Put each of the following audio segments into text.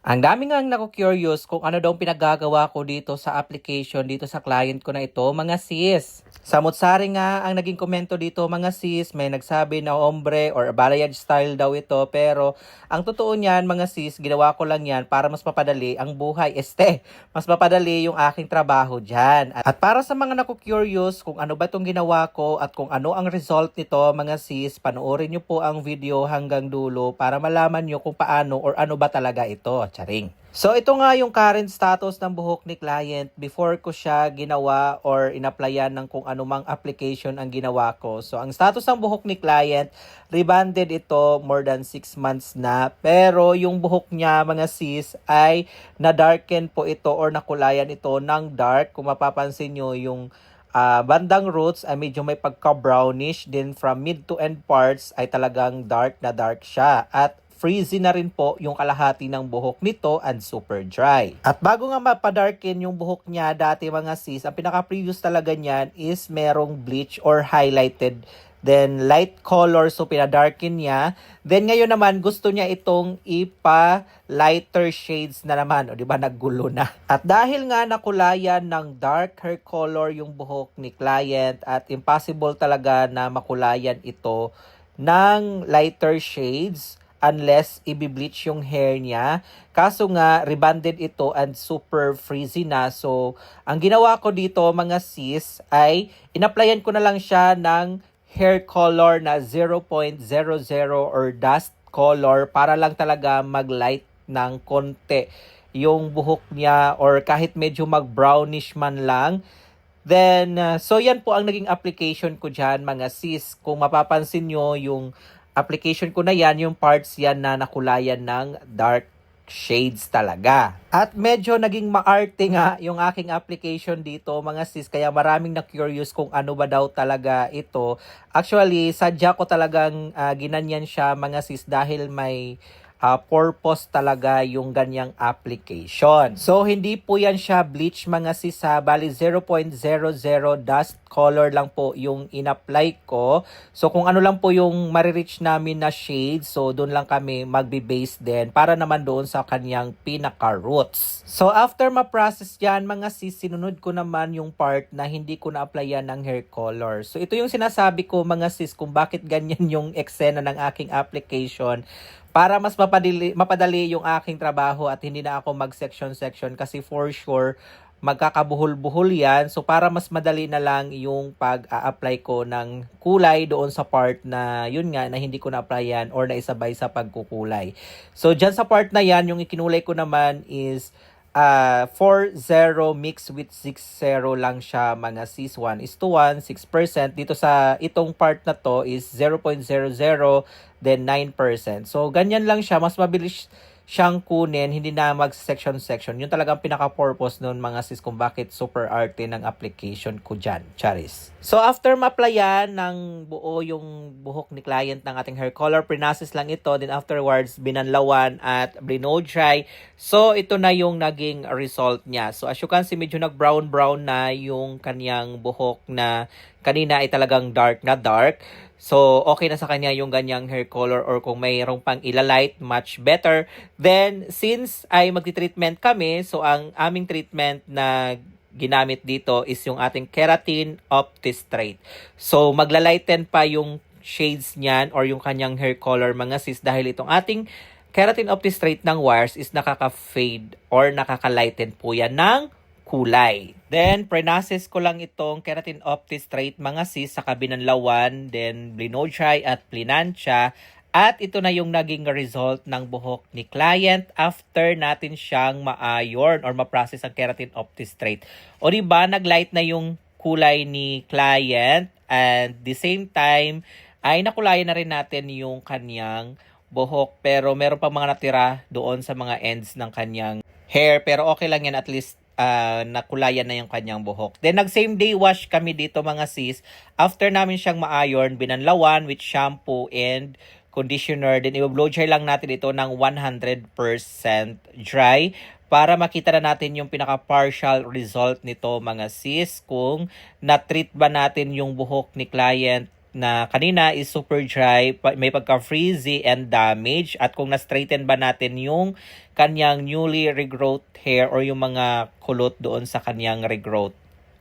Ang dami nga naku-curious kung ano daw pinagagawa ko dito sa application, dito sa client ko na ito, mga sis. Samot-sari nga ang naging komento dito, mga sis. May nagsabi na ombre or balayage style daw ito. Pero ang totoo niyan, mga sis, ginawa ko lang yan para mas mapadali ang buhay. Este, mas mapadali yung aking trabaho dyan. At para sa mga naku-curious kung ano ba itong ginawa ko at kung ano ang result nito, mga sis, panoorin nyo po ang video hanggang dulo para malaman nyo kung paano or ano ba talaga ito. Charing. So ito nga yung current status ng buhok ni client before ko siya ginawa or inapplyan ng kung anumang application ang ginawa ko. So ang status ng buhok ni client, rebanded ito more than 6 months na. Pero yung buhok niya mga sis ay na-darken po ito or nakulayan ito ng dark. Kung mapapansin nyo yung ah, bandang roots ay medyo may pagka-brownish. Then from mid to end parts ay talagang dark na dark siya. At frizzy na rin po yung kalahati ng buhok nito and super dry. At bago nga mapadarken yung buhok niya dati mga sis, ang pinaka-previous talaga niyan is merong bleach or highlighted Then light color so pinadarken niya. Then ngayon naman gusto niya itong ipa lighter shades na naman. O di ba naggulo na. At dahil nga nakulayan ng dark hair color yung buhok ni client at impossible talaga na makulayan ito ng lighter shades unless i-bleach yung hair niya. Kaso nga, rebanded ito and super frizzy na. So, ang ginawa ko dito mga sis ay inapplyan ko na lang siya ng hair color na 0.00 or dust color para lang talaga mag-light ng konti yung buhok niya or kahit medyo mag-brownish man lang. Then, uh, so yan po ang naging application ko dyan mga sis. Kung mapapansin nyo yung application ko na yan, yung parts yan na nakulayan ng dark shades talaga. At medyo naging maarte nga yung aking application dito mga sis kaya maraming na curious kung ano ba daw talaga ito. Actually, sadya ko talagang ah, ginanyan siya mga sis dahil may ah, purpose talaga yung ganyang application. So, hindi po yan siya bleach mga sis ha. Bali 0.00 dust color lang po yung in-apply ko. So, kung ano lang po yung marireach namin na shade, so doon lang kami magbe-base din para naman doon sa kanyang pinaka-roots. So, after ma-process yan mga sis, sinunod ko naman yung part na hindi ko na-applyan ng hair color. So, ito yung sinasabi ko mga sis kung bakit ganyan yung eksena ng aking application para mas mapadali, mapadali yung aking trabaho at hindi na ako mag-section-section kasi for sure magkakabuhol-buhol yan. So para mas madali na lang yung pag-a-apply ko ng kulay doon sa part na yun nga na hindi ko na-applyan or na isabay sa pagkukulay. So dyan sa part na yan, yung ikinulay ko naman is uh, 4-0 mix with 6-0 lang siya mga sis 1 is to 1, 6%. Dito sa itong part na to is 0.00 then 9%. So ganyan lang siya, mas mabilis siyang kunin, hindi na mag-section-section. Yun talagang pinaka-purpose nun mga sis kung bakit super arte ng application ko dyan, Charis. So after ma-applyan ng buo yung buhok ni client ng ating hair color, prinasis lang ito. Then afterwards, binanlawan at blow dry. So ito na yung naging result niya. So as you can see, medyo nag-brown-brown na yung kanyang buhok na kanina ay talagang dark na dark. So, okay na sa kanya yung ganyang hair color or kung mayroong pang ilalight, much better. Then, since ay magti-treatment kami, so ang aming treatment na ginamit dito is yung ating keratin optistrate. So, maglalighten pa yung shades niyan or yung kanyang hair color mga sis dahil itong ating keratin optistrate ng wires is nakaka-fade or nakaka-lighten po yan ng kulay. Then, prenasis ko lang itong keratin optistrate mga sis sa kabinanlawan, then blinodry at plinansya. At ito na yung naging result ng buhok ni client after natin siyang ma-iron or ma-process ang keratin optistrate. O di ba naglight na yung kulay ni client and the same time ay nakulayan na rin natin yung kanyang buhok pero meron pa mga natira doon sa mga ends ng kanyang hair pero okay lang yan at least ah, nakulayan na yung kanyang buhok. Then nag same day wash kami dito mga sis. After namin siyang ma-iron, binanlawan with shampoo and conditioner. Then i-blow dry lang natin ito ng 100% dry para makita na natin yung pinaka-partial result nito mga sis kung na-treat ba natin yung buhok ni client na kanina is super dry, may pagka-frizzy and damage. At kung na-straighten ba natin yung kanyang newly regrowth hair or yung mga kulot doon sa kanyang regrowth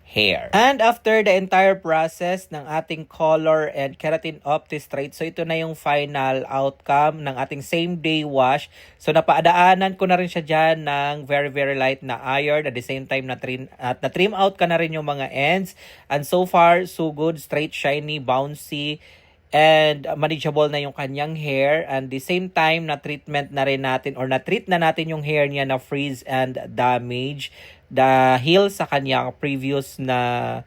hair. And after the entire process ng ating color and keratin optistrate, so ito na yung final outcome ng ating same day wash. So napaadaanan ko na rin siya dyan ng very very light na iron at the same time na trim, at na trim out ka na rin yung mga ends. And so far, so good, straight, shiny, bouncy, and manageable na yung kanyang hair and the same time na treatment na rin natin or na treat na natin yung hair niya na freeze and damage dahil sa kanyang previous na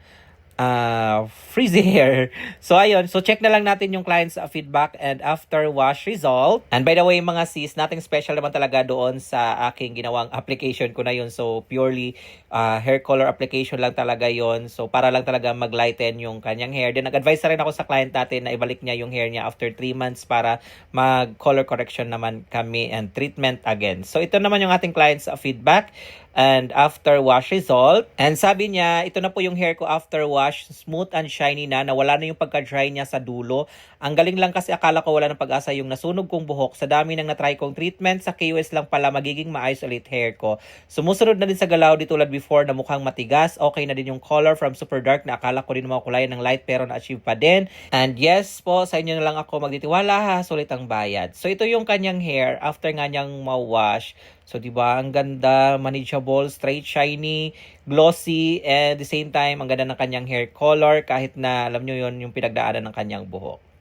uh, frizzy hair. So ayun, so check na lang natin yung client's uh, feedback and after wash result. And by the way mga sis, nothing special naman talaga doon sa aking ginawang application ko na yun. So purely uh, hair color application lang talaga yon So para lang talaga mag-lighten yung kanyang hair. Then nag-advise na rin ako sa client natin na ibalik niya yung hair niya after 3 months para mag-color correction naman kami and treatment again. So ito naman yung ating client's uh, feedback and after wash result. And sabi niya, ito na po yung hair ko after wash, smooth and shiny na, nawala na yung pagka-dry niya sa dulo. Ang galing lang kasi akala ko wala ng pag-asa yung nasunog kong buhok. Sa dami ng natry kong treatment, sa KUS lang pala magiging maayos ulit hair ko. Sumusunod na din sa galaw di tulad before na mukhang matigas. Okay na din yung color from super dark na akala ko din makulay ng light pero na-achieve pa din. And yes po, sa inyo na lang ako magtitiwala ha, sulit ang bayad. So ito yung kanyang hair after nga niyang ma-wash. So, di ba, ang ganda, manageable, straight, shiny, glossy, and at the same time, ang ganda ng kanyang hair color kahit na, alam nyo yon yung pinagdaanan ng kanyang buhok.